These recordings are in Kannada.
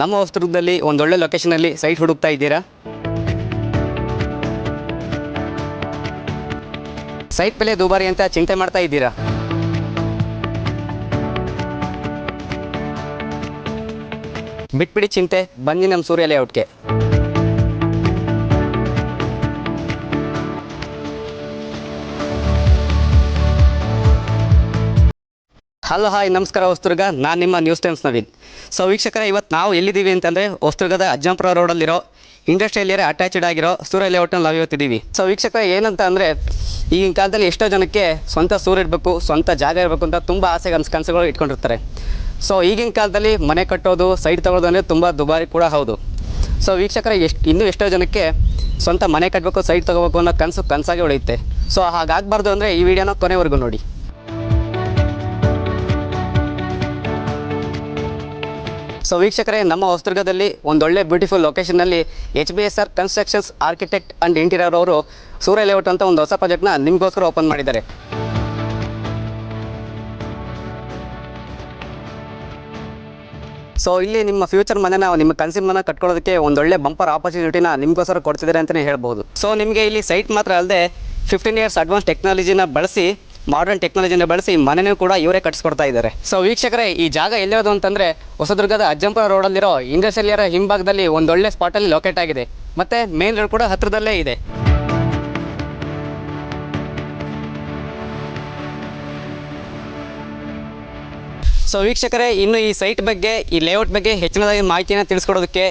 ನಮ್ಮ ಹೊಸದುರ್ಗದಲ್ಲಿ ಒಂದೊಳ್ಳೆ ಲೊಕೇಶನಲ್ಲಿ ಸೈಟ್ ಹುಡುಕ್ತಾ ಇದ್ದೀರಾ? ಸೈಟ್ ಬೆಲೆ ದುಬಾರಿ ಅಂತ ಚಿಂತೆ ಮಾಡ್ತಾ ಇದ್ದೀರಾ? ಬಿಟ್ಬಿಡಿ ಚಿಂತೆ, ಬನ್ನಿ ನಮ್ಮ ಸೂರ್ಯ ಲೇಔಟ್ಗೆ ಹಲೋ, ಹಾಯ್, ನಮಸ್ಕಾರ ಹೊಸದುರ್ಗ. ನಾನು ನಿಮ್ಮ ನ್ಯೂಸ್ ಟೈಮ್ಸ್ ನವೀನ್. ಸೊ ವೀಕ್ಷಕರ ಇವತ್ತು ನಾವು ಎಲ್ಲಿದ್ದೀವಿ ಅಂತಂದರೆ ಹೊಸದುರ್ಗದ ಅಜ್ಜಂಪುರ ರೋಡಲ್ಲಿರೋ ಇಂಡಸ್ಟ್ರಿಯಲ್ ಏರಿಯಾ ಅಟ್ಯಾಚ್ಡ್ ಆಗಿರೋ ಸೂರ್ಯ ಲೇಔಟ್ನಲ್ಲಿ ನಾವು ಇವತ್ತಿದ್ದೀವಿ. ಸೊ ವೀಕ್ಷಕರ, ಏನಂತ ಅಂದರೆ ಈಗಿನ ಕಾಲದಲ್ಲಿ ಎಷ್ಟೋ ಜನಕ್ಕೆ ಸ್ವಂತ ಸೂರು ಇರಬೇಕು, ಸ್ವಂತ ಜಾಗ ಇರಬೇಕು ಅಂತ ತುಂಬ ಆಸೆ ಕನಸು ಕನಸುಗಳು ಇಟ್ಕೊಂಡಿರ್ತಾರೆ. ಸೊ ಈಗಿನ ಕಾಲದಲ್ಲಿ ಮನೆ ಕಟ್ಟೋದು ಸೈಟ್ ತಗೊಳ್ಳೋದು ಅಂದರೆ ತುಂಬ ದುಬಾರಿ ಕೂಡ ಹೌದು. ಸೊ ವೀಕ್ಷಕರ, ಎಷ್ಟು, ಇನ್ನೂ ಎಷ್ಟೋ ಜನಕ್ಕೆ ಸ್ವಂತ ಮನೆ ಕಟ್ಟಬೇಕು ಸೈಟ್ ತೊಗೋಬೇಕು ಅನ್ನೋ ಕನಸು ಕನಸಾಗಿ ಉಳಿಯುತ್ತೆ. ಸೊ ಹಾಗಾಗಬಾರ್ದು ಅಂದರೆ ಈ ವಿಡಿಯೋನ ಕೊನೆವರೆಗೂ ನೋಡಿ. ಸೊ ವೀಕ್ಷಕರೇ, ನಮ್ಮ ಹೊಸದುರ್ಗದಲ್ಲಿ ಒಂದೊಳ್ಳೆ beautiful ಲೊಕೇಶನ್ನಲ್ಲಿ H B S R constructions architect and interior ಅವರು ಸೂರ್ಯ ಲೇಔಟ್ ಅಂತ ಒಂದು ಹೊಸ ಪ್ರಾಜೆಕ್ಟ್ನ ನಿಮಗೋಸ್ಕರ ಓಪನ್ ಮಾಡಿದ್ದಾರೆ. ಸೊ ಇಲ್ಲಿ ನಿಮ್ಮ ಫ್ಯೂಚರ್ ಮನೆನ ನಿಮ್ಮ ಕನ್ಸಿನ ಮನೆ ಕಟ್ಕೊಳ್ಳೋದಕ್ಕೆ ಒಂದೊಳ್ಳೆ ಬಂಪರ್ ಆಪರ್ಚುನಿಟಿನ ನಿಮಗೋಸ್ಕರ ಕೊಡ್ತಿದ್ದಾರೆ ಅಂತಲೇ ಹೇಳ್ಬೋದು ಸೊ ನಿಮಗೆ ಇಲ್ಲಿ ಸೈಟ್ ಮಾತ್ರ ಅಲ್ಲದೆ ಫಿಫ್ಟೀನ್ ಇಯರ್ಸ್ ಅಡ್ವಾನ್ಸ್ ಟೆಕ್ನಾಲಜಿನ ಬಳಸಿ ಮಾಡರ್ನ್ ಟೆಕ್ನಾಲಜಿನ ಬಳಸಿ ಮನೆಯೂ ಕೂಡ ಇವರೇ ಕಟ್ಸ್ಕೊಡ್ತಾ ಇದ್ದಾರೆ. ಸೊ ವೀಕ್ಷಕರೇ, ಈ ಜಾಗ ಎಲ್ಲಿರೋದು ಅಂತಂದರೆ ಹೊಸದುರ್ಗದ ಅಜ್ಜಂಪುರ ರೋಡಲ್ಲಿರೋ ಇಂಡಸ್ಟ್ರಿಯಲ್ ಹಿಂಭಾಗದಲ್ಲಿ ಒಂದೊಳ್ಳೆ ಸ್ಪಾಟಲ್ಲಿ ಲೊಕೇಟ್ ಆಗಿದೆ. ಮತ್ತು ಮೇನ್ ರೋಡ್ ಕೂಡ ಹತ್ತಿರದಲ್ಲೇ ಇದೆ. ಸೊ ವೀಕ್ಷಕರೇ, ಇನ್ನು ಈ ಸೈಟ್ ಬಗ್ಗೆ, ಈ ಲೇಔಟ್ ಬಗ್ಗೆ ಹೆಚ್ಚಿನದಾಗಿ ಮಾಹಿತಿಯನ್ನು ತಿಳಿಸ್ಕೊಡೋದಕ್ಕೆ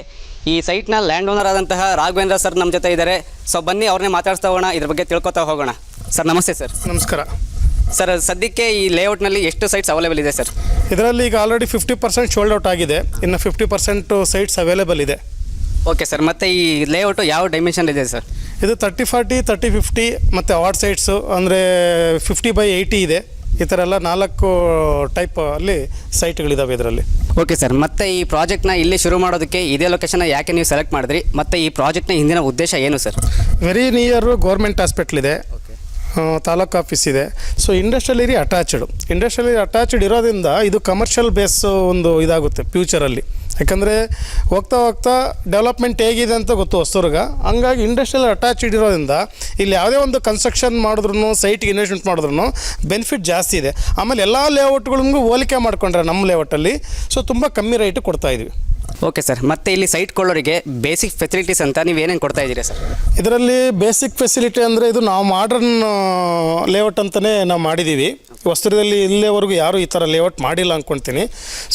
ಈ ಸೈಟ್ನ ಲ್ಯಾಂಡ್ ಓನರ್ ಆದಂತಹ ರಾಘವೇಂದ್ರ ಸರ್ ನಮ್ಮ ಜೊತೆ ಇದ್ದಾರೆ. ಸೊ ಬನ್ನಿ, ಅವ್ರನ್ನೇ ಮಾತಾಡ್ತಾ ಹೋಗೋಣ. ಇದ್ರ ಬಗ್ಗೆ ತಿಳ್ಕೊತಾ ಹೋಗೋಣ. ಸರ್ ನಮಸ್ತೆ ಸರ್ ನಮಸ್ಕಾರ. ಸರ್ ಸದ್ಯಕ್ಕೆ ಈ ಲೇಔಟ್ನಲ್ಲಿ ಎಷ್ಟು ಸೈಟ್ಸ್ ಅವೈಲೇಬಲ್ ಇದೆ ಸರ್? ಇದರಲ್ಲಿ ಈಗ already fifty percent sold out ಆಗಿದೆ. ಇನ್ನು ಫಿಫ್ಟಿ ಪರ್ಸೆಂಟ್ ಸೈಟ್ಸ್ ಅವೈಲೇಬಲ್ ಇದೆ. ಓಕೆ ಸರ್ ಮತ್ತು ಈ ಲೇಔಟು ಯಾವ ಡೈಮೆನ್ಷನ್ ಇದೆ ಸರ್ ಇದು ತರ್ಟಿ ಫಾರ್ಟಿ ತರ್ಟಿ ಫಿಫ್ಟಿ ಮತ್ತು ಆಡ್ ಸೈಟ್ಸು ಅಂದರೆ ಫಿಫ್ಟಿ ಬೈ ಏಯ್ಟಿ ಇದೆ. ಈ ಥರ ಎಲ್ಲ ನಾಲ್ಕು ಟೈಪ್ ಅಲ್ಲಿ ಸೈಟ್ಗಳಿದ್ದಾವೆ ಇದರಲ್ಲಿ. ಓಕೆ ಸರ್ ಮತ್ತೆ ಈ ಪ್ರಾಜೆಕ್ಟ್ನ ಇಲ್ಲಿ ಶುರು ಮಾಡೋದಕ್ಕೆ ಇದೇ ಲೊಕೇಶನ್ ಯಾಕೆ ನೀವು ಸೆಲೆಕ್ಟ್ ಮಾಡಿದ್ರಿ? ಮತ್ತು ಈ ಪ್ರಾಜೆಕ್ಟ್ನ ಹಿಂದಿನ ಉದ್ದೇಶ ಏನು sir very near government hospital ಇದೆ. ತಾಲೂಕು ಆಫೀಸ್ ಇದೆ. So industrial area attached industrial area attached ಇರೋದ್ರಿಂದ ಇದು ಕಮರ್ಷಿಯಲ್ ಬೇಸ್ ಒಂದು ಇದಾಗುತ್ತೆ ಫ್ಯೂಚರಲ್ಲಿ ಯಾಕಂದರೆ ಹೋಗ್ತಾ ಹೋಗ್ತಾ ಡೆವಲಪ್ಮೆಂಟ್ ಹೇಗಿದೆ ಅಂತ ಗೊತ್ತು ಹೊಸದುರ್ಗ. ಹಂಗಾಗಿ ಇಂಡಸ್ಟ್ರಿಯಲ್ ಅಟ್ಯಾಚ್ಡ್ ಇರೋದ್ರಿಂದ ಇಲ್ಲಿ ಯಾವುದೇ ಒಂದು ಕನ್ಸ್ಟ್ರಕ್ಷನ್ ಮಾಡಿದ್ರು ಸೈಟ್ಗೆ ಇನ್ವೆಸ್ಟ್ಮೆಂಟ್ ಮಾಡಿದ್ರು ಬೆನಿಫಿಟ್ ಜಾಸ್ತಿ ಇದೆ. ಆಮೇಲೆ ಎಲ್ಲ ಲೇಔಟ್ಗಳಿಗೂ ಹೋಲಿಕೆ ಮಾಡಿಕೊಂಡ್ರೆ ನಮ್ಮ ಲೇಔಟಲ್ಲಿ ಸೊ ತುಂಬ ಕಮ್ಮಿ ರೇಟ್ ಕೊಡ್ತಾ ಇದ್ವಿ. ಓಕೆ ಸರ್ ಮತ್ತೆ ಇಲ್ಲಿ ಸೈಟ್ ಕೊಳ್ಳೋರಿಗೆ ಬೇಸಿಕ್ ಫೆಸಿಲಿಟೀಸ್ ಅಂತ ನೀವು ಏನೇನು ಕೊಡ್ತಾ ಇದ್ದೀರಾ ಸರ್ ಇದರಲ್ಲಿ ಬೇಸಿಕ್ ಫೆಸಿಲಿಟಿ ಅಂದರೆ ಇದು ನಾವು ಮಾಡ್ರನ್ ಲೇಔಟ್ ಅಂತಲೇ ನಾವು ಮಾಡಿದ್ದೀವಿ ವಸ್ತ್ರದಲ್ಲಿ ಇಲ್ಲಿವರೆಗೂ ಯಾರೂ ಈ ಥರ ಲೇಔಟ್ ಮಾಡಿಲ್ಲ ಅಂದ್ಕೊಳ್ತೀನಿ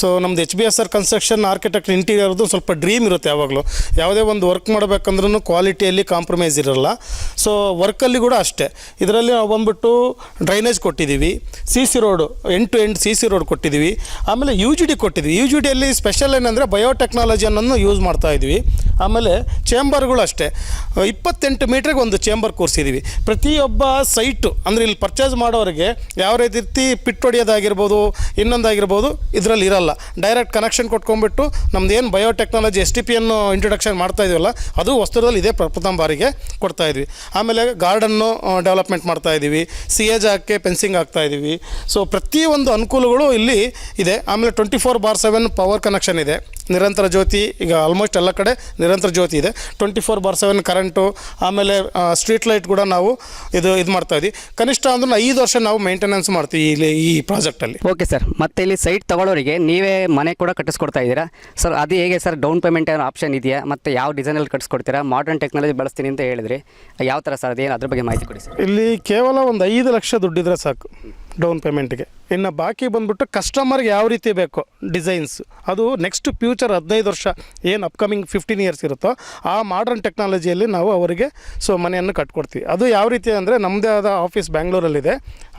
ಸೊ ನಮ್ಮದು H B S R construction architect ಇಂಟೀರಿಯರ್ದು ಸ್ವಲ್ಪ ಡ್ರೀಮ್ ಇರುತ್ತೆ ಯಾವಾಗಲೂ. ಯಾವುದೇ ಒಂದು ವರ್ಕ್ ಮಾಡಬೇಕಂದ್ರೂ ಕ್ವಾಲಿಟಿಯಲ್ಲಿ ಕಾಂಪ್ರಮೈಸ್ ಇರೋಲ್ಲ. ಸೊ ವರ್ಕಲ್ಲಿ ಕೂಡ ಅಷ್ಟೇ. ಇದರಲ್ಲಿ ನಾವು ಬಂದುಬಿಟ್ಟು ಡ್ರೈನೇಜ್ ಕೊಟ್ಟಿದ್ದೀವಿ ಸಿ ಸಿ ರೋಡು ಎಂಟು ಎಂಟು ಸಿ ಸಿ ರೋಡ್ ಕೊಟ್ಟಿದ್ದೀವಿ ಆಮೇಲೆ ಯು ಜಿ ಡಿ ಕೊಟ್ಟಿದ್ವಿ. ಯು ಜಿ ಡಿಯಲ್ಲಿ ಸ್ಪೆಷಲ್ ಏನಂದರೆ ಬಯೋಟೆಕ್ನಾಲಜಿಯನ್ನು ಯೂಸ್ ಮಾಡ್ತಾ ಇದ್ವಿ ಆಮೇಲೆ ಚೇಂಬರ್ಗಳು ಅಷ್ಟೇ. ಇಪ್ಪತ್ತೆಂಟು ಮೀಟ್ರಿಗೆ ಒಂದು ಚೇಂಬರ್ ಕೂರಿಸಿದ್ದೀವಿ ಪ್ರತಿಯೊಬ್ಬ ಸೈಟು ಅಂದರೆ ಇಲ್ಲಿ ಪರ್ಚೇಸ್ ಮಾಡೋರಿಗೆ ಯಾವ ರೀತಿ ಪಿಟ್ ಹೊಡೆಯೋದಾಗಿರ್ಬೋದು, ಇನ್ನೊಂದಾಗಿರ್ಬೋದು, ಇದರಲ್ಲಿ ಇರಲ್ಲ. ಡೈರೆಕ್ಟ್ ಕನೆಕ್ಷನ್ ಕೊಟ್ಕೊಂಡ್ಬಿಟ್ಟು ನಮ್ದು ಏನು ಬಯೋಟೆಕ್ನಾಲಜಿ ಎಸ್ ಟಿ ಪಿಯನ್ನು ಇಂಟ್ರೊಡಕ್ಷನ್ ಮಾಡ್ತಾ ಇದೀವಲ್ಲ, ಅದು ವಸ್ತುದಲ್ಲಿ ಇದೇ ಪ್ರಥಮ ಬಾರಿಗೆ ಕೊಡ್ತಾ ಇದ್ವಿ. ಆಮೇಲೆ ಗಾರ್ಡನ್ನು ಡೆವಲಪ್ಮೆಂಟ್ ಮಾಡ್ತಾ ಇದ್ದೀವಿ ಸಿ ಎ ಜಾಗಕ್ಕೆ ಫೆನ್ಸಿಂಗ್ ಆಗ್ತಾ ಇದ್ದೀವಿ ಸೊ ಪ್ರತಿಯೊಂದು ಅನುಕೂಲಗಳು ಇಲ್ಲಿ ಇದೆ. ಆಮೇಲೆ twenty four bar seven power connection ಇದೆ. ನಿರಂತರ ಜ್ಯೋತಿ ಈಗ ಆಲ್ಮೋಸ್ಟ್ ಎಲ್ಲ ಕಡೆ ನಿರಂತರ ಜ್ಯೋತಿ ಇದೆ. Twenty four bar seven current ಆಮೇಲೆ ಸ್ಟ್ರೀಟ್ ಲೈಟ್ ಕೂಡ ನಾವು ಇದು ಇದು ಮಾಡ್ತಾ ಇದ್ವಿ ಕನಿಷ್ಠ ಅಂದ್ರೆ ಐದು ವರ್ಷ ನಾವು ಮೇಂಟೆನೆನ್ಸ್ ಮಾಡ್ತೀವಿ ಇಲ್ಲಿ ಈ ಪ್ರಾಜೆಕ್ಟಲ್ಲಿ ಓಕೆ ಸರ್ ಮತ್ತೆ ಇಲ್ಲಿ ಸೈಟ್ ತಗೊಳ್ಳೋರಿಗೆ ನೀವೇ ಮನೆ ಕೂಡ ಕಟ್ಟಿಸ್ಕೊಡ್ತಾ ಇದ್ದೀರಾ? ಸರ್ ಅದು ಹೇಗೆ ಸರ್ ಡೌನ್ ಪೇಮೆಂಟ್ ಏನೋ ಆಪ್ಷನ್ ಇದೆಯಾ? ಮತ್ತು ಯಾವ ಡಿಸೈನಲ್ಲಿ ಕಟ್ಟಿಸ್ಕೊಡ್ತೀರಾ? ಮಾಡರ್ನ್ ಟೆಕ್ನಾಲಜಿ ಬಳಸ್ತೀನಿ ಅಂತ ಹೇಳಿದ್ರಿ ಯಾವ ಥರ ಸರ್ ಅದೇನು ಅದ್ರ ಬಗ್ಗೆ ಮಾಹಿತಿ ಕೊಡಿ ಸರ್ ಇಲ್ಲಿ ಕೇವಲ ಒಂದು ಐದು ಲಕ್ಷ ದುಡ್ಡಿದ್ರೆ ಸಾಕು. ಡೌನ್ ಪೇಮೆಂಟ್ಗೆ ಇನ್ನು ಬಾಕಿ ಬಂದ್ಬಿಟ್ಟು ಕಸ್ಟಮರ್ಗೆ ಯಾವ ರೀತಿ ಬೇಕು ಡಿಸೈನ್ಸ್ ಅದು ನೆಕ್ಸ್ಟ್ ಫ್ಯೂಚರ್ ಹದಿನೈದು ವರ್ಷ ಏನು ಅಪ್ಕಮಿಂಗ್ ಫಿಫ್ಟೀನ್ ಇಯರ್ಸ್ ಇರುತ್ತೋ ಆ ಮಾಡರ್ನ್ ಟೆಕ್ನಾಲಜಿಯಲ್ಲಿ ನಾವು ಅವರಿಗೆ ಸೊ ಮನೆಯನ್ನು ಕಟ್ಕೊಡ್ತೀವಿ. ಅದು ಯಾವ ರೀತಿ ಅಂದರೆ ನಮ್ಮದೇ ಆದ office ಬ್ಯಾಂಗ್ಳೂರಲ್ಲಿದೆ.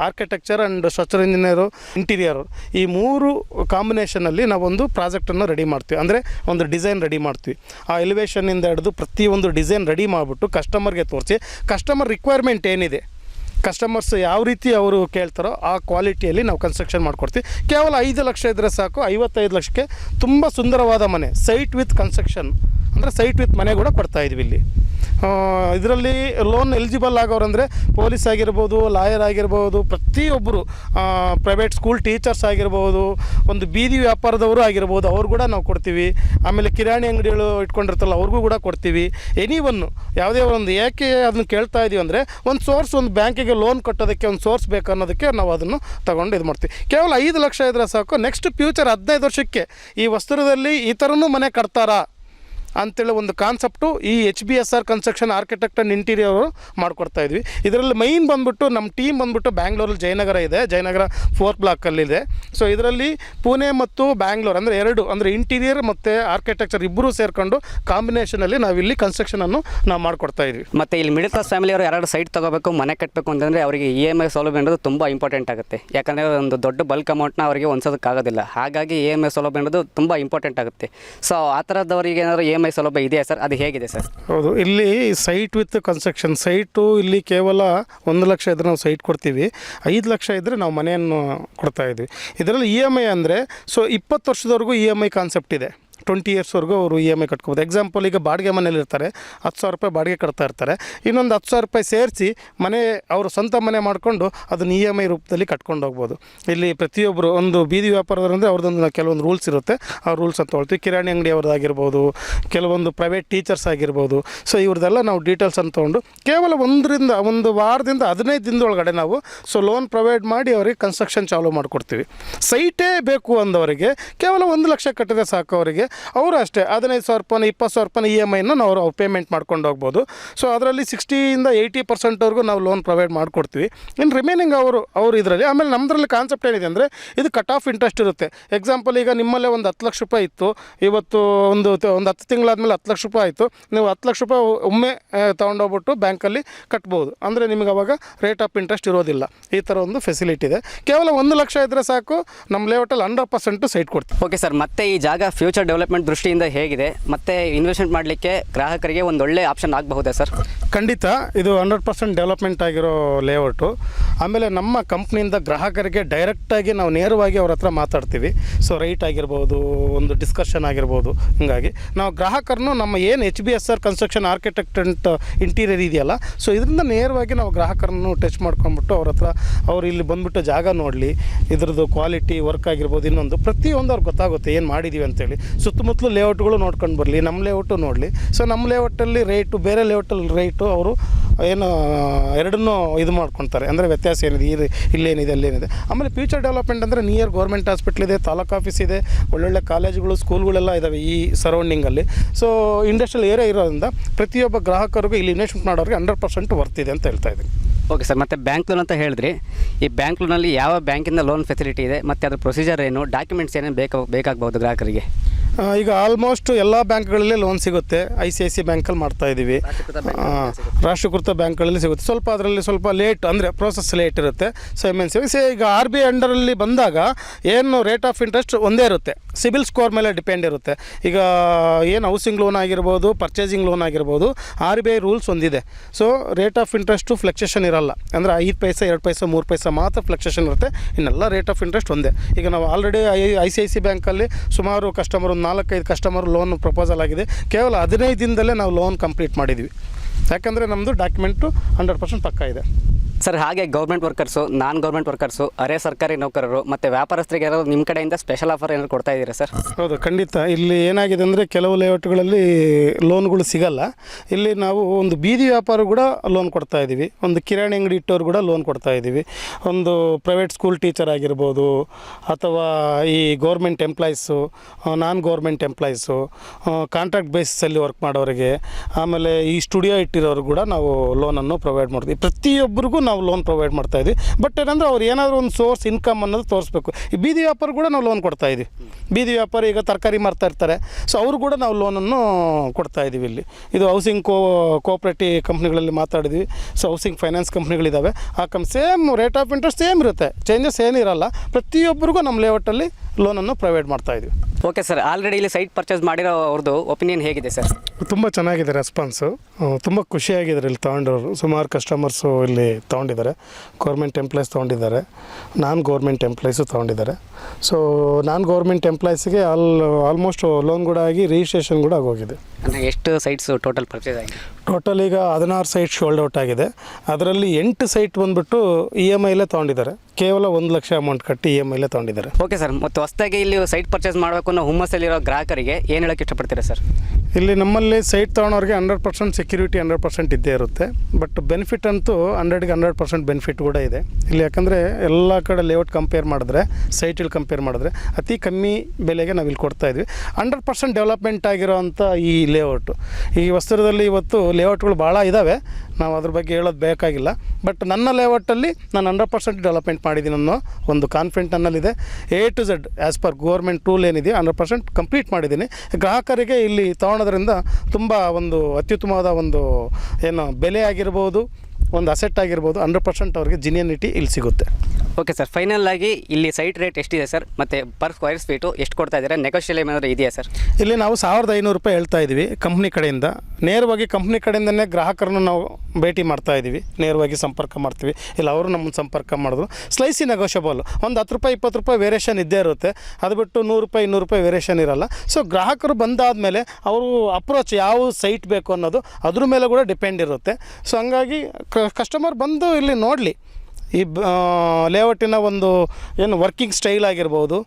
Architecture and structure engineer interior ಈ ಮೂರು ಕಾಂಬಿನೇಷನಲ್ಲಿ ನಾವೊಂದು ಪ್ರಾಜೆಕ್ಟನ್ನು ರೆಡಿ ಮಾಡ್ತೀವಿ. ಅಂದರೆ ಒಂದು ಡಿಸೈನ್ ರೆಡಿ ಮಾಡ್ತೀವಿ. ಆ ಎಲಿವೇಷನ್ನಿಂದ ಹಿಡಿದು ಪ್ರತಿಯೊಂದು ಡಿಸೈನ್ ರೆಡಿ ಮಾಡಿಬಿಟ್ಟು ಕಸ್ಟಮರ್ಗೆ ತೋರಿಸಿ. ಕಸ್ಟಮರ್ ರಿಕ್ವೈರ್ಮೆಂಟ್ ಏನಿದೆ? ಕಸ್ಟಮರ್ಸ್ ಯಾವ ರೀತಿ ಅವರು ಕೇಳ್ತಾರೋ ಆ ಕ್ವಾಲಿಟಿಯಲ್ಲಿ ನಾವು ಕನ್ಸ್ಟ್ರಕ್ಷನ್ ಮಾಡಿಕೊಡ್ತೀವಿ. ಕೇವಲ ಐದು ಲಕ್ಷ ಇದ್ದರೆ ಸಾಕು, ಐವತ್ತೈದು ಲಕ್ಷಕ್ಕೆ ತುಂಬ ಸುಂದರವಾದ ಮನೆ ಸೈಟ್ ವಿತ್ ಕನ್ಸ್ಟ್ರಕ್ಷನ್ ಅಂದರೆ ಸೈಟ್ ವಿತ್ ಮನೆ ಕೂಡ ಕೊಡ್ತಾ ಇದ್ವಿ ಇಲ್ಲಿ. ಇದರಲ್ಲಿ ಲೋನ್ ಎಲಿಜಿಬಲ್ ಆಗೋರಂದರೆ ಪೊಲೀಸ್ ಆಗಿರ್ಬೋದು ಲಾಯರ್ ಆಗಿರ್ಬೋದು ಪ್ರತಿಯೊಬ್ಬರು ಪ್ರೈವೇಟ್ ಸ್ಕೂಲ್ ಟೀಚರ್ಸ್ ಆಗಿರ್ಬೋದು, ಒಂದು ಬೀದಿ ವ್ಯಾಪಾರದವರು ಆಗಿರ್ಬೋದು, ಅವ್ರು ಕೂಡ ನಾವು ಕೊಡ್ತೀವಿ. ಆಮೇಲೆ ಕಿರಾಣಿ ಅಂಗಡಿಗಳು ಇಟ್ಕೊಂಡಿರ್ತಲ್ಲ, ಅವ್ರಿಗೂ ಕೂಡ ಕೊಡ್ತೀವಿ. ಎನಿ ಒನ್ನು ಯಾವುದೇ ಒಂದು ಏಕೆ ಅದನ್ನು ಕೇಳ್ತಾ ಇದೀವಿ ಅಂದರೆ, ಒಂದು ಸೋರ್ಸ್ ಒಂದು ಬ್ಯಾಂಕಿಗೆ ಲೋನ್ ಕಟ್ಟೋದಕ್ಕೆ ಒಂದು ಸೋರ್ಸ್ ಬೇಕು ಅನ್ನೋದಕ್ಕೆ ನಾವು ಅದನ್ನು ತಗೊಂಡು ಇದು ಮಾಡ್ತೀವಿ. ಕೇವಲ ಐದು ಲಕ್ಷ ಇದ್ರೆ ಸಾಕು ನೆಕ್ಸ್ಟ್ ಫ್ಯೂಚರ್ ಹದಿನೈದು ವರ್ಷಕ್ಕೆ ಈ ವಸ್ತ್ರದಲ್ಲಿ ಈ ಥರನೂ ಮನೆ ಕಟ್ತಾರಾ? ಅಂತೇಳಿ ಒಂದು ಕಾನ್ಸೆಪ್ಟು ಈ H B S R construction architect and interior ಮಾಡ್ಕೊಡ್ತಾ ಇದ್ವಿ. ಇದರಲ್ಲಿ ಮೈನ್ ಬಂದ್ಬಿಟ್ಟು ನಮ್ಮ ಟೀಮ್ ಬಂದ್ಬಿಟ್ಟು ಬ್ಯಾಂಗ್ಳೂರಲ್ಲಿ ಜಯನಗರ ಇದೆ. ಜಯನಗರ ಫೋರ್ತ್ ಬ್ಲಾಕಲ್ಲಿದೆ ಸೊ ಇದರಲ್ಲಿ ಪುಣೆ ಮತ್ತು ಬ್ಯಾಂಗ್ಳೂರ್ ಅಂದರೆ ಎರಡು, ಅಂದರೆ ಇಂಟೀರಿಯರ್ ಮತ್ತು ಆರ್ಕಿಟೆಕ್ಚರ್ ಇಬ್ಬರೂ ಸೇರಿಕೊಂಡು ಕಾಂಬಿನೇಷನಲ್ಲಿ ನಾವಿಲ್ಲಿ ಕನ್ಸ್ಟ್ರಕ್ಷನನ್ನು ನಾವು ಮಾಡಿಕೊಡ್ತಾ ಇದ್ವಿ. ಮತ್ತು ಇಲ್ಲಿ ಮಿಡಲ್ ಕ್ಲಾಸ್ ಫ್ಯಾಮಿಲಿಯವರು ಎರಡು ಸೈಟ್ ತೊಗೋಬೇಕು, ಮನೆ ಕಟ್ಟಬೇಕು ಅಂತಂದರೆ ಅವರಿಗೆ ಇ ಎಂ ಐ ಸೌಲಭ್ಯ ಅನ್ನೋದು ತುಂಬ ಇಂಪಾರ್ಟೆಂಟ್ ಆಗುತ್ತೆ. ಯಾಕಂದರೆ ಒಂದು ದೊಡ್ಡ ಬಲ್ಕ್ ಅಮೌಂಟ್ನ ಅವರಿಗೆ ಹೊಂದೋದಕ್ಕಾಗೋದಿಲ್ಲ ಹಾಗಾಗಿ ಇ ಎಂ ಐ ಸೌಲಭ್ಯ ಅನ್ನೋದು ತುಂಬ ಇಂಪಾರ್ಟೆಂಟ್ ಆಗುತ್ತೆ. ಸೊ ಆ ಥರದವರಿಗೆ ಏನಾದರೂ ಇ ಎಂ ಐ ಸೌಲಭ್ಯ ಇದೆಯಾ ಸರ್? ಅದು ಹೇಗಿದೆ ಸರ್? ಹೌದು, ಇಲ್ಲಿ ಸೈಟ್ ವಿತ್ ಕನ್ಸ್ಟ್ರಕ್ಷನ್ ಸೈಟು ಇಲ್ಲಿ ಕೇವಲ ಒಂದು ಲಕ್ಷ ಇದ್ದರೆ ನಾವು ಸೈಟ್ ಕೊಡ್ತೀವಿ, ಐದು ಲಕ್ಷ ಇದ್ದರೆ ನಾವು ಮನೆಯನ್ನು ಕೊಡ್ತಾ ಇದ್ವಿ. ಇದರಲ್ಲಿ ಇ ಎಂ ಐ ಅಂದರೆ ಸೊ ಇಪ್ಪತ್ತು ವರ್ಷದವರೆಗೂ ಇ ಎಂ ಐ ಕಾನ್ಸೆಪ್ಟ್ ಇದೆ. ಟ್ವೆಂಟಿ ಇಯರ್ಸ್ವರೆಗೂ ಅವರು ಇ ಎಂ ಐ ಕಟ್ಕೋಬೋದು. ಎಕ್ಸಾಂಪಲ್ ಈಗ ಬಾಡಿಗೆ ಮನೇಲಿ ಇರ್ತಾರೆ. ಹತ್ತು ಸಾವಿರ ರೂಪಾಯಿ ಬಾಡಿಗೆ ಕಟ್ತಾ ಇರ್ತಾರೆ. ಇನ್ನೊಂದು ಹತ್ತು ಸಾವಿರ ರೂಪಾಯಿ ಸೇರಿಸಿ ಮನೆ, ಅವರು ಸ್ವಂತ ಮನೆ ಮಾಡಿಕೊಂಡು ಅದನ್ನು ಇ ಎಂ ಐ ರೂಪದಲ್ಲಿ ಕಟ್ಕೊಂಡು ಹೋಗ್ಬೋದು. ಇಲ್ಲಿ ಪ್ರತಿಯೊಬ್ಬರು ಒಂದು ಬೀದಿ ವ್ಯಾಪಾರದಂದರೆ ಅವ್ರದ್ದೊಂದು ಕೆಲವೊಂದು ರೂಲ್ಸ್ ಇರುತ್ತೆ. ಆ ರೂಲ್ಸ್ ಅಂತ ತೊಗೊಳ್ತೀವಿ ಕಿರಾಣಿ ಅಂಗಡಿ ಅವ್ರದ್ದಾಗಿರ್ಬೋದು ಕೆಲವೊಂದು ಪ್ರೈವೇಟ್ ಟೀಚರ್ಸ್ ಆಗಿರ್ಬೋದು. ಸೊ ಇವ್ರದ್ದೆಲ್ಲ ನಾವು ಡೀಟೇಲ್ಸ್ ಅಂತ ತೊಗೊಂಡು ಕೇವಲ ಒಂದರಿಂದ, ಒಂದು ವಾರದಿಂದ ಹದಿನೈದು ದಿನದೊಳಗಡೆ ನಾವು ಸೊ ಲೋನ್ ಪ್ರೊವೈಡ್ ಮಾಡಿ ಅವರಿಗೆ ಕನ್ಸ್ಟ್ರಕ್ಷನ್ ಚಾಲೂ ಮಾಡಿಕೊಡ್ತೀವಿ. ಸೈಟೇ ಬೇಕು ಅಂದವರಿಗೆ, ಕೇವಲ ಒಂದು ಲಕ್ಷ ಕಟ್ಟಿದ್ರೆ ಸಾಕು ಅವರಿಗೆ. ಅವರು ಅಷ್ಟೇ. ಹದಿನೈದು ಸಾವಿರ ರೂಪಾಯಿ ಇಪ್ಪತ್ತು ಸಾವಿರ ರೂಪಾಯಿ ಇ ಎಂ ಐನ ನಾವು ಅವ್ರು ಪೇಮೆಂಟ್ ಮಾಡ್ಕೊಂಡು ಹೋಗ್ಬೋದು. ಸೊ ಅದರಲ್ಲಿ ಸಿಕ್ಸ್ಟಿಯಿಂದ ಏಯ್ಟಿ ಪರ್ಸೆಂಟ್ವರೆಗೂ ನಾವು ಲೋನ್ ಪ್ರೊವೈಡ್ ಮಾಡಿಕೊಡ್ತೀವಿ. ಇನ್ನು ರಿಮೈನಿಂಗ್ ಅವರು ಅವರು ಇದರಲ್ಲಿ. ಆಮೇಲೆ ನಮ್ಮದ್ರಲ್ಲಿ ಕಾನ್ಸೆಪ್ಟ್ ಏನಿದೆ ಅಂದರೆ, ಇದು ಕಟ್ ಆಫ್ ಇಂಟ್ರೆಸ್ಟ್ ಇರುತ್ತೆ. ಎಕ್ಸಾಂಪಲ್ ಈಗ ನಿಮ್ಮಲ್ಲೇ ಒಂದು ಹತ್ತು ಲಕ್ಷ ರೂಪಾಯಿ ಇತ್ತು. ಇವತ್ತು ಒಂದು ಒಂದು ಹತ್ತು ತಿಂಗಳಾದಮೇಲೆ ಹತ್ತು ಲಕ್ಷ ರೂಪಾಯಿ ಆಯಿತು. ನೀವು ಹತ್ತು ಲಕ್ಷ ರೂಪಾಯಿ ಒಮ್ಮೆ ತೊಗೊಂಡೋಗ್ಬಿಟ್ಟು ಬ್ಯಾಂಕಲ್ಲಿ ಕಟ್ಬೋದು. ಅಂದರೆ ನಿಮಗೆ ಅವಾಗ ರೇಟ್ ಆಫ್ ಇಂಟ್ರೆಸ್ಟ್ ಇರೋದಿಲ್ಲ. ಈ ಥರ ಒಂದು ಫೆಸಿಲಿಟಿ ಇದೆ. ಕೇವಲ ಒಂದು ಲಕ್ಷ ಇದ್ದರೆ ಸಾಕು. ನಮ್ಮ ಲೇಔಟಲ್ಲಿ ಹಂಡ್ರೆಡ್ ಪರ್ಸೆಂಟು ಸೈಟ್ ಕೊಡ್ತೀವಿ. ಓಕೆ ಸರ್ ಮತ್ತೆ ಈ ಜಾಗ ಫ್ಯೂಚರ್ ಡೆವಲಪ್ಮೆಂಟ್ ದೃಷ್ಟಿಯಿಂದ ಹೇಗಿದೆ? ಮತ್ತು ಇನ್ವೆಸ್ಟ್ಮೆಂಟ್ ಮಾಡಲಿಕ್ಕೆ ಗ್ರಾಹಕರಿಗೆ ಒಂದು ಒಳ್ಳೆ ಆಪ್ಷನ್ ಆಗಬಹುದಾ ಸರ್? ಖಂಡಿತ, ಇದು ಹಂಡ್ರೆಡ್ ಪರ್ಸೆಂಟ್ ಡೆವಲಪ್ಮೆಂಟ್ ಆಗಿರೋ ಲೇಔಟು ಆಮೇಲೆ ನಮ್ಮ ಕಂಪ್ನಿಯಿಂದ ಗ್ರಾಹಕರಿಗೆ ಡೈರೆಕ್ಟಾಗಿ ನಾವು ನೇರವಾಗಿ ಅವ್ರ ಹತ್ರ ಮಾತಾಡ್ತೀವಿ. ಸೊ ರೈಟ್ ಆಗಿರ್ಬೋದು, ಒಂದು ಡಿಸ್ಕಷನ್ ಆಗಿರ್ಬೋದು, ಹಿಂಗಾಗಿ. ನಾವು ಗ್ರಾಹಕರನ್ನು ನಮ್ಮ ಏನು H B S R construction architect and interior ಇದೆಯಲ್ಲ ಸೊ ಇದರಿಂದ ನೇರವಾಗಿ ನಾವು ಗ್ರಾಹಕರನ್ನು ಟಚ್ ಮಾಡ್ಕೊಂಡ್ಬಿಟ್ಟು ಅವ್ರ ಹತ್ರ ಅವ್ರು ಇಲ್ಲಿ ಬಂದುಬಿಟ್ಟು ಜಾಗ ನೋಡಲಿ, ಇದ್ರದ್ದು ಕ್ವಾಲಿಟಿ ವರ್ಕ್ ಆಗಿರ್ಬೋದು, ಇನ್ನೊಂದು ಪ್ರತಿಯೊಂದು ಅವ್ರಿಗೆ ಗೊತ್ತಾಗುತ್ತೆ ಏನು ಮಾಡಿದ್ದೀವಿ ಅಂತೇಳಿ. ಸುತ್ತಮುತ್ತಲು ಲೇಔಟ್ಗಳು ನೋಡ್ಕೊಂಡು ಬರಲಿ, ನಮ್ಮ ಲೇಔಟು ನೋಡಲಿ. ಸೊ ನಮ್ಮ ಲೇಔಟಲ್ಲಿ ರೇಟು ಬೇರೆ ಲೇಔಟಲ್ಲಿ ರೇಟು ಅವರು ಏನು, ಎರಡನ್ನೂ ಇದು ಮಾಡ್ಕೊತಾರೆ. ಅಂದರೆ ವ್ಯತ್ಯಾಸ ಏನಿದೆ? ಈ ಇಲ್ಲೇನಿದೆ, ಅಲ್ಲೇನಿದೆ. ಆಮೇಲೆ ಫ್ಯೂಚರ್ ಡೆವಲಪ್ಮೆಂಟ್ ಅಂದರೆ ನಿಯರ್ ಗೌರ್ಮೆಂಟ್ ಹಾಸ್ಪಿಟ್ಲ್ ಇದೆ, ತಾಲೂಕು ಆಫೀಸ್ ಇದೆ, ಒಳ್ಳೊಳ್ಳೆ ಕಾಲೇಜುಗಳು ಸ್ಕೂಲ್ಗಳೆಲ್ಲ ಇದ್ದಾವೆ ಈ ಸರೌಂಡಿಂಗಲ್ಲಿ ಸೊ ಇಂಡಸ್ಟ್ರಿಯಲ್ ಏರಿಯಾ ಇರೋದ್ರಿಂದ ಪ್ರತಿಯೊಬ್ಬ ಗ್ರಾಹಕರಿಗೂ ಇಲ್ಲಿ ಇನ್ವೆಸ್ಟ್ಮೆಂಟ್ ಮಾಡೋರಿಗೆ ಹಂಡ್ರೆಡ್ ಪರ್ಸೆಂಟ್ ವರ್ತಿದೆ ಅಂತ ಹೇಳ್ತಾ ಇದ್ದೀನಿ. ಓಕೆ ಸರ್ ಮತ್ತು ಬ್ಯಾಂಕ್ ಲೋನ್ ಅಂತ ಹೇಳಿದ್ರಿ. ಈ ಬ್ಯಾಂಕ್ ಲೋನಲ್ಲಿ ಯಾವ ಬ್ಯಾಂಕಿಂದ ಲೋನ್ ಫೆಸಿಲಿಟಿ ಇದೆ? ಮತ್ತು ಅದರ ಪ್ರೊಸೀಜರ್ ಏನು? ಡಾಕ್ಯುಮೆಂಟ್ಸ್ ಏನೇನು ಬೇಕು ಬೇಕಾಗ್ಬೋದು ಗ್ರಾಹಕರಿಗೆ? ಈಗ ಆಲ್ಮೋಸ್ಟ್ ಎಲ್ಲ ಬ್ಯಾಂಕ್ಗಳಲ್ಲಿ ಲೋನ್ ಸಿಗುತ್ತೆ. ಐ ಸಿ ಐ ಸಿ ಬ್ಯಾಂಕಲ್ಲಿ ಮಾಡ್ತಾ ಇದ್ದೀವಿ ರಾಷ್ಟ್ರೀಕೃತ ಬ್ಯಾಂಕ್ಗಳಲ್ಲಿ ಸಿಗುತ್ತೆ. ಸ್ವಲ್ಪ ಅದರಲ್ಲಿ ಸ್ವಲ್ಪ ಲೇಟ್ ಅಂದರೆ ಪ್ರೋಸೆಸ್ ಲೇಟ್ ಇರುತ್ತೆ. ಸೊ ಎಂ ಎನ್ ಸಿ ಈಗ ಆರ್ ಬಿ ಐ ಅಂಡರಲ್ಲಿ ಬಂದಾಗ ಏನು ರೇಟ್ ಆಫ್ ಇಂಟ್ರೆಸ್ಟ್ ಒಂದೇ ಇರುತ್ತೆ. ಸಿಬಿಲ್ ಸ್ಕೋರ್ ಮೇಲೆ ಡಿಪೆಂಡ್ ಇರುತ್ತೆ. ಈಗ ಏನು ಹೌಸಿಂಗ್ ಲೋನ್ ಆಗಿರ್ಬೋದು ಪರ್ಚೇಸಿಂಗ್ ಲೋನ್ ಆಗಿರ್ಬೋದು ಆರ್ ಬಿ ಐ ರೂಲ್ಸ್ ಒಂದಿದೆ. So rate of interest fluctuation ಇರಲ್ಲ. ಅಂದರೆ ಐದು ಪೈಸೆ ಎರಡು ಪೈಸೆ ಮೂರು ಪೈಸೆ ಮಾತ್ರ ಫ್ಲಕ್ಚುಯೇಷನ್ ಇರುತ್ತೆ. ಇನ್ನೆಲ್ಲ ರೇಟ್ ಆಫ್ ಇಂಟ್ರೆಸ್ಟ್ ಒಂದೇ. ಈಗ ನಾವು already I I C I C ಬ್ಯಾಂಕಲ್ಲಿ ಸುಮಾರು ಕಸ್ಟಮರ್ ಒಂದು ನಾಲ್ಕೈದು ಕಸ್ಟಮರ್ ಲೋನ್ ಪ್ರಪೋಸಲ್ ಆಗಿದೆ. ಕೇವಲ ಹದಿನೈದು ದಿನದಲ್ಲೇ ನಾವು ಲೋನ್ ಕಂಪ್ಲೀಟ್ ಮಾಡಿದ್ವಿ. ಯಾಕಂದರೆ ನಮ್ಮದು ಡಾಕ್ಯುಮೆಂಟು ಹಂಡ್ರೆಡ್ ಪರ್ಸೆಂಟ್ ಪಕ್ಕ ಇದೆ. ಸರ್, ಹಾಗೆ government workers non government workers ಅರೆ ಸರ್ಕಾರಿ ನೌಕರರು ಮತ್ತು ವ್ಯಾಪಾರಸ್ಥರಿಗೆ ನಿಮ್ಮ ಕಡೆಯಿಂದ ಸ್ಪೆಷಲ್ ಆಫರ್ ಏನಾದ್ರು ಕೊಡ್ತಾ ಇದ್ದೀರಾ ಸರ್? ಹೌದು, ಖಂಡಿತ. ಇಲ್ಲಿ ಏನಾಗಿದೆ ಅಂದರೆ ಕೆಲವು ಲೇಔಟ್ಗಳಲ್ಲಿ ಲೋನ್ಗಳು ಸಿಗಲ್ಲ. ಇಲ್ಲಿ ನಾವು ಒಂದು ಬೀದಿ ವ್ಯಾಪಾರ ಕೂಡ ಲೋನ್ ಕೊಡ್ತಾ ಇದ್ದೀವಿ. ಒಂದು ಕಿರಾಣಿ ಅಂಗಡಿ ಇಟ್ಟವ್ರು ಕೂಡ ಲೋನ್ ಕೊಡ್ತಾ ಇದ್ದೀವಿ. ಒಂದು ಪ್ರೈವೇಟ್ ಸ್ಕೂಲ್ ಟೀಚರ್ ಆಗಿರ್ಬೋದು, ಅಥವಾ ಈ government employees non government employees contract ಬೇಸಿಸಲ್ಲಿ work ಮಾಡೋರಿಗೆ, ಆಮೇಲೆ ಈ ಸ್ಟುಡಿಯೋ ಇಟ್ಟಿರೋರು ಕೂಡ ನಾವು ಲೋನನ್ನು ಪ್ರೊವೈಡ್ ಮಾಡ್ತೀವಿ. ಪ್ರತಿಯೊಬ್ಬರಿಗೂ ನಾವು ಲೋನ್ ಪ್ರೊವೈಡ್ ಮಾಡ್ತಾ ಇದ್ದೀವಿ ಬಟ್ ಏನಂದ್ರೆ ಅವ್ರು ಏನಾದರೂ ಒಂದು ಸೋರ್ಸ್ ಇನ್ಕಮ್ ಅನ್ನೋದು ತೋರಿಸ್ಬೇಕು. ಈ ಬೀದಿ ವ್ಯಾಪಾರ ಕೂಡ ನಾವು ಲೋನ್ ಕೊಡ್ತಾ ಇದ್ದೀವಿ ಬೀದಿ ವ್ಯಾಪಾರ ಈಗ ತರಕಾರಿ ಮಾರ್ತಾ ಇರ್ತಾರೆ. ಸೊ ಅವರು ಕೂಡ ನಾವು ಲೋನನ್ನು ಕೊಡ್ತಾ ಇದ್ದೀವಿ ಇಲ್ಲಿ. ಇದು ಹೌಸಿಂಗ್ ಕೋ ಕೋಪ್ರೇಟಿವ್ ಕಂಪ್ನಿಗಳಲ್ಲಿ ಮಾತಾಡಿದ್ವಿ. ಸೊ ಹೌಸಿಂಗ್ ಫೈನಾನ್ಸ್ ಕಂಪ್ನಿಗಳಿದ್ದಾವೆ ಆ come same rate of interest same ಇರುತ್ತೆ. ಚೇಂಜಸ್ ಏನಿರಲ್ಲ. ಪ್ರತಿಯೊಬ್ಬರಿಗೂ ನಮ್ಮ ಲೇಔಟಲ್ಲಿ ಲೋನನ್ನು ಪ್ರೊವೈಡ್ ಮಾಡ್ತಾ ಇದ್ವಿ. ಓಕೆ ಸರ್ ಆಲ್ರೆಡಿ ಇಲ್ಲಿ ಸೈಟ್ ಪರ್ಚೇಸ್ ಮಾಡಿರೋ ಅವ್ರದ್ದು ಒಪಿನಿಯನ್ ಹೇಗಿದೆ ಸರ್ ತುಂಬ ಚೆನ್ನಾಗಿದೆ ರೆಸ್ಪಾನ್ಸು ತುಂಬ ಖುಷಿಯಾಗಿದ್ದಾರೆ ಇಲ್ಲಿ ತೊಗೊಂಡವರು. ಸುಮಾರು ಕಸ್ಟಮರ್ಸು ಇಲ್ಲಿ ತೊಗೊಂಡಿದ್ದಾರೆ. ಗೌರ್ಮೆಂಟ್ ಎಂಪ್ಲಾಯ್ಸ್ ತೊಗೊಂಡಿದ್ದಾರೆ. ನಾನ್ ಗೌರ್ಮೆಂಟ್ ಎಂಪ್ಲಾಯ್ಸು ತೊಗೊಂಡಿದ್ದಾರೆ. ಸೊ ನಾನ್ ಗೌರ್ಮೆಂಟ್ ಎಂಪ್ಲಾಯ್ಸ್ಗೆ ಆಲ್ ಆಲ್ಮೋಸ್ಟ್ ಲೋನ್ ಕೂಡ ಆಗಿ ರಿಜಿಸ್ಟ್ರೇಷನ್ ಕೂಡ ಆಗೋಗಿದೆ. ಅಂದರೆ ಎಷ್ಟು ಸೈಟ್ಸ್ ಟೋಟಲ್ ಪರ್ಚೇಸ್ ಆಗಿದೆ? ಟೋಟಲ್ ಈಗ ಹದಿನಾರು ಸೈಟ್ ಶೋಲ್ಡ್ ಔಟ್ ಆಗಿದೆ. ಅದರಲ್ಲಿ ಎಂಟು ಸೈಟ್ ಬಂದುಬಿಟ್ಟು ಇ ಎಂ ಐಲೇ ತೊಗೊಂಡಿದ್ದಾರೆ. ಕೇವಲ ಒಂದು ಲಕ್ಷ ಅಮೌಂಟ್ ಕಟ್ಟಿ ಇ ಎಂ ಐಲೇ ತೊಗೊಂಡಿದ್ದಾರೆ. ಓಕೆ ಸರ್ ಮತ್ತು ಹೊಸದಾಗಿ ಇಲ್ಲಿ ಸೈಟ್ ಪರ್ಚೇಸ್ ಮಾಡಬೇಕು ಅನ್ನೋ ಹುಮ್ಮಸ್ಸಲ್ಲಿರೋ ಗ್ರಾಹಕರಿಗೆ ಏನು ಹೇಳಕ್ಕೆ ಇಷ್ಟಪಡ್ತೀರಾ ಸರ್ ಇಲ್ಲಿ ನಮ್ಮಲ್ಲಿ site ತೊಗೊಳೋರಿಗೆ hundred percent security hundred percent ಇದ್ದೇ ಇರುತ್ತೆ. ಬಟ್ ಬೆನಿಫಿಟ್ ಅಂತೂ ಹಂಡ್ರೆಡ್ಗೆ ಹಂಡ್ರೆಡ್ ಪರ್ಸೆಂಟ್ ಬೆನಿಫಿಟ್ ಕೂಡ ಇದೆ. ಇಲ್ಲಿ ಯಾಕಂದರೆ ಎಲ್ಲ ಕಡೆ ಲೇಔಟ್ ಕಂಪೇರ್ ಮಾಡಿದ್ರೆ ಸೈಟಲ್ಲಿ ಕಂಪೇರ್ ಮಾಡಿದ್ರೆ ಅತಿ ಕಮ್ಮಿ ಬೆಲೆಗೆ ನಾವು ಇಲ್ಲಿ ಕೊಡ್ತಾ ಇದ್ವಿ. ಹಂಡ್ರೆಡ್ ಪರ್ಸೆಂಟ್ ಡೆವಲಪ್ಮೆಂಟ್ ಆಗಿರೋವಂಥ ಈ ಲೇಔಟು ಈ ವಸ್ತ್ರದಲ್ಲಿ ಇವತ್ತು ಲೇಔಟ್ಗಳು ಭಾಳ ಇದ್ದಾವೆ ನಾವು ಅದ್ರ ಬಗ್ಗೆ ಹೇಳೋದು ಬೇಕಾಗಿಲ್ಲ. ಬಟ್ ನನ್ನ ಲೇಔಟಲ್ಲಿ ನಾನು ಹಂಡ್ರೆಡ್ ಪರ್ಸೆಂಟ್ ಡೆವಲಪ್ಮೆಂಟ್ ಮಾಡಿದ್ದೀನಿ ಅನ್ನೋ ಒಂದು ಕಾನ್ಫಿಡೆಂಟ್ ನನ್ನಲ್ಲಿದೆ. A to Z as per government tool ಏನಿದೆ ಹಂಡ್ರೆಡ್ ಪರ್ಸೆಂಟ್ ಕಂಪ್ಲೀಟ್ ಮಾಡಿದ್ದೀನಿ. ಗ್ರಾಹಕರಿಗೆ ಇಲ್ಲಿ ತೊಗೊಳೋದ್ರಿಂದ ತುಂಬ ಒಂದು ಅತ್ಯುತ್ತಮವಾದ ಒಂದು, ಏನು, ಬೆಲೆ ಆಗಿರ್ಬೋದು ಒಂದು ಅಸೆಟ್ ಆಗಿರ್ಬೋದು ಹಂಡ್ರೆಡ್ ಪರ್ಸೆಂಟ್ ಅವ್ರಿಗೆ ಜಿನಿಯನಿಟಿ ಇಲ್ಲಿ ಸಿಗುತ್ತೆ. ಓಕೆ ಸರ್ ಫೈನಲ್ ಆಗಿ ಇಲ್ಲಿ ಸೈಟ್ ರೇಟ್ ಎಷ್ಟಿದೆ ಸರ್ ಮತ್ತು ಪರ್ ಸ್ಕ್ವೇರ್ ಫೀಟು ಎಷ್ಟು ಕೊಡ್ತಾ ಇದ್ದಾರೆ? ನೆಗೋಷಿಯಲ್ ಏನಾದರೂ ಇದೆಯಾ ಸರ್ ಇಲ್ಲಿ ನಾವು ಸಾವಿರದ ಐನೂರು ರೂಪಾಯಿ ಹೇಳ್ತಾ ಇದ್ದೀವಿ ಕಂಪ್ನಿ ಕಡೆಯಿಂದ. ನೇರವಾಗಿ ಕಂಪ್ನಿ ಕಡೆಯಿಂದನೇ ಗ್ರಾಹಕರನ್ನು ನಾವು ಭೇಟಿ ಮಾಡ್ತಾ ಇದ್ದೀವಿ ನೇರವಾಗಿ ಸಂಪರ್ಕ ಮಾಡ್ತೀವಿ. ಇಲ್ಲ ಅವರು ನಮ್ಮನ್ನು ಸಂಪರ್ಕ ಮಾಡಿದ್ರು. ಸ್ಲೈಸಿ ನೆಗೋಷಿಯಬಲ್ ಒಂದು ಹತ್ತು ರೂಪಾಯಿ ಇಪ್ಪತ್ತು ರೂಪಾಯಿ ವೇರಿಯೇಷನ್ ಇದ್ದೇ ಇರುತ್ತೆ. ಅದು ಬಿಟ್ಟು ನೂರು ರೂಪಾಯಿ ಇನ್ನೂರು ರೂಪಾಯಿ ವೇರಿಯೇಷನ್ ಇರಲ್ಲ. ಸೊ ಗ್ರಾಹಕರು ಬಂದಾದಮೇಲೆ ಅವರು ಅಪ್ರೋಚ್ ಯಾವ ಸೈಟ್ ಬೇಕು ಅನ್ನೋದು ಅದ್ರ ಮೇಲೆ ಕೂಡ ಡಿಪೆಂಡ್ ಇರುತ್ತೆ. ಸೊ ಹಂಗಾಗಿ ಕಸ್ಟಮರ್ ಬಂದು ಇಲ್ಲಿ ನೋಡಲಿ. ಈ ಲೇಔಟಿನ ಒಂದು ಏನು ವರ್ಕಿಂಗ್ ಸ್ಟೈಲ್ ಆಗಿರ್ಬೋದು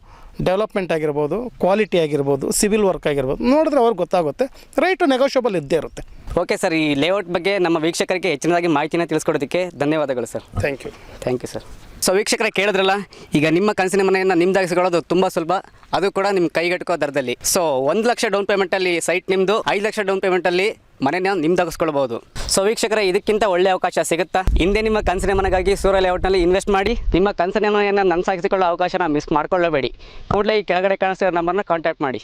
ಡೆವಲಪ್ಮೆಂಟ್ ಆಗಿರ್ಬೋದು ಕ್ವಾಲಿಟಿ ಆಗಿರ್ಬೋದು ಸಿವಿಲ್ ವರ್ಕ್ ಆಗಿರ್ಬೋದು ನೋಡಿದ್ರೆ ಅವ್ರಿಗೆ ಗೊತ್ತಾಗುತ್ತೆ. ರೈಟು ನೆಗೋಷಿಯಬಲ್ ಇದ್ದೇ ಇರುತ್ತೆ. ಓಕೆ ಸರ್ ಈ ಲೇಔಟ್ ಬಗ್ಗೆ ನಮ್ಮ ವೀಕ್ಷಕರಿಗೆ ಹೆಚ್ಚಿನದಾಗಿ ಮಾಹಿತಿನ ತಿಳಿಸ್ಕೊಡೋದಕ್ಕೆ ಧನ್ಯವಾದಗಳು sir thank you thank you sir so ವೀಕ್ಷಕರೇ ಕೇಳಿದ್ರಲ್ಲ ಈಗ ನಿಮ್ಮ ಕನಸಿನ ಮನೆಯನ್ನು ನಿಮ್ದಾಗಿಸ್ಕೊಳ್ಳೋದು ತುಂಬ ಸುಲಭ. ಅದು ಕೂಡ ನಿಮ್ಮ ಕೈಗೆಟುಕೋ ದರದಲ್ಲಿ. ಸೊ ಒಂದು ಲಕ್ಷ ಡೌನ್ ಪೇಮೆಂಟಲ್ಲಿ ಸೈಟ್ ನಿಮ್ಮದು ಐದು ಲಕ್ಷ ಡೌನ್ ಪೇಮೆಂಟಲ್ಲಿ ಮನೆನ ನಿಮ್ದಾಗಿಸ್ಕೊಳ್ಬೋದು ಸೊ ವೀಕ್ಷಕರ, ಇದಕ್ಕಿಂತ ಒಳ್ಳೆ ಅವಕಾಶ ಸಿಗುತ್ತಾ? ಹಿಂದೆ ನಿಮ್ಮ ಕನಸಿನ ಮನೆಗಾಗಿ ಸೂರ ಲೇಔಟ್ನಲ್ಲಿ ಇನ್ವೆಸ್ಟ್ ಮಾಡಿ, ನಿಮ್ಮ ಕನಸಿನ ಮನೆಯನ್ನು ನನ್ಸಾಗಿಸಿಕೊಳ್ಳೋ ಅವಕಾಶನ ಮಿಸ್ ಮಾಡ್ಕೊಳ್ಳಬೇಡಿ. ಕೂಡಲೇ ಈ ಕೆಳಗಡೆ ಕಾಣಿಸ್ತಿರೋ ನಂಬರ್ನ ಕಾಂಟ್ಯಾಕ್ಟ್ ಮಾಡಿ.